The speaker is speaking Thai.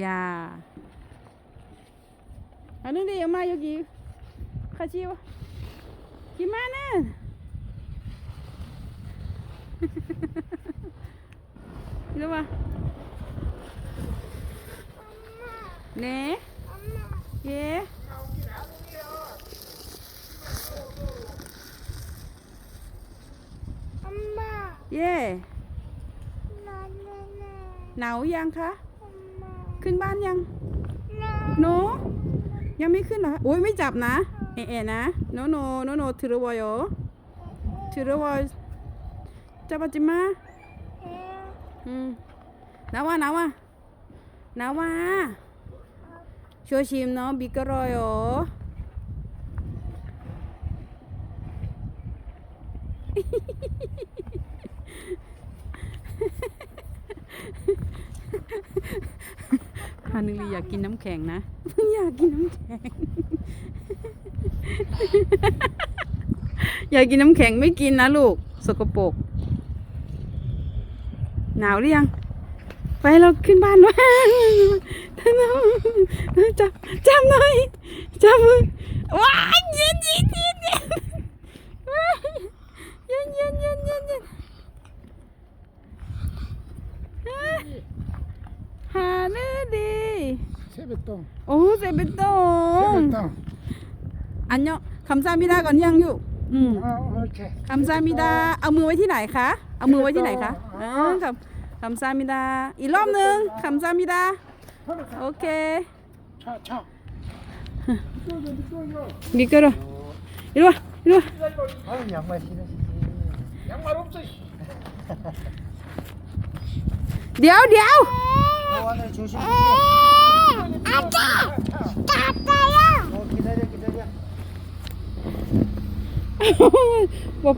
야. 아는데 엄마 여기 같이 와. 김하는. 이리 와. 네. 예. 엄마, 예. หนาวยังคะ ขึ้นบ้านยังโนยังไม่ขึ้นเหรอโอ้ยไม่จับนะเอ๋ๆนะโนโนโนโนถืรวอยถืรวอยจับจิมาอืมนาวานาวานาวชัวชิมเนาะบิกรอยโอานึงลีอยากกินน้ำแข็งนะ อยากกินน้ำแข็ง อยากกินน้ำแข็งไม่กินนะลูก สกปรก หนาวหรือยัง ไปเราขึ้นบ้านวะจับจับหน่อยจับมือว้ายเย็นเย็นเย็นเย็นว้ายเย็นเย็นเย็นเย็นเย็นฮาเลดี 세뱃돈. โอ้เซเบตโต 세뱃돈. อันเนาะคำซามิดาก่อนยังอยู่อืม 아, 옳지. คำซามิดา เอามือไว้ที่ไหนคะ เอามือไว้ที่ไหนคะอ๋อคำคำซามิดา อีกรอบหนึ่งคำซามิดา โอเค 차, 차. 이쪽으로, 이쪽으로. มิกเกอร์อีกรอบอีกรอบ 아유, 양말 신으시지. 양말 없어. 씨. เดี๋ยวเดี๋ยว 보안을 조심히. 아 어,